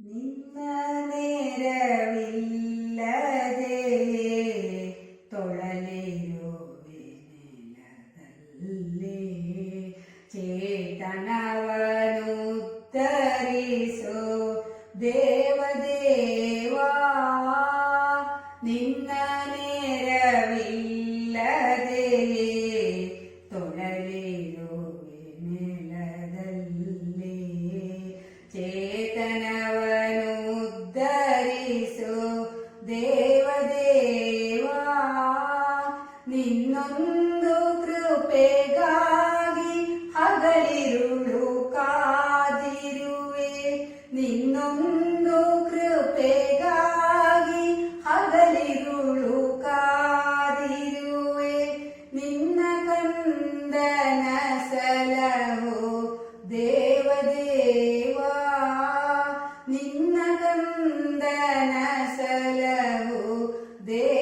നിന്ന നേരവില്ല ಇರುಳು ಕಾದಿರುವೆ ನಿನ್ನ ಕಂದನ ಸಲಹು ದೇವದೇವಾ ನಿನ್ನ ಕಂದನ ಸಲಹೋ ದೇವ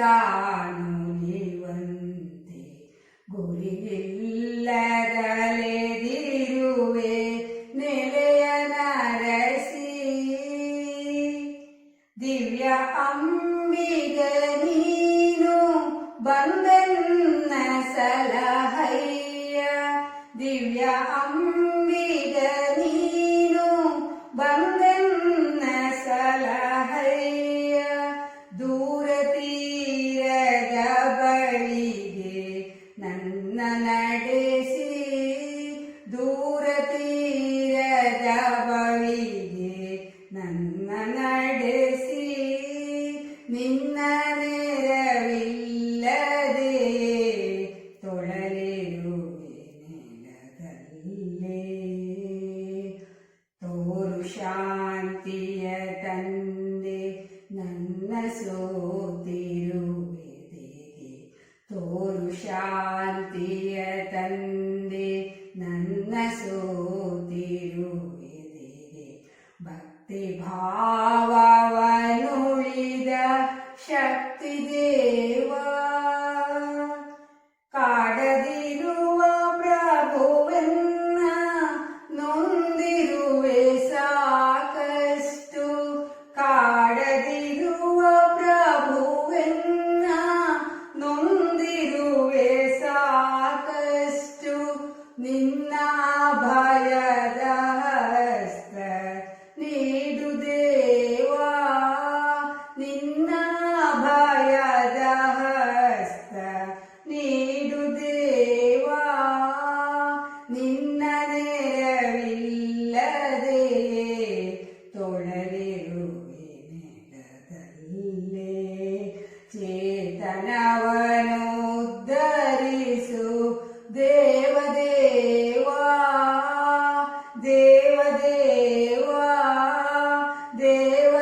ತಾನು ഇന്നനിരവില്ലതേ തുഴലിടുവിനിലതല്ലേ തോരു ശാന്തിയ തന്റെ നന്ന സോ ശക്തിദേവാ.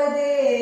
கூடாது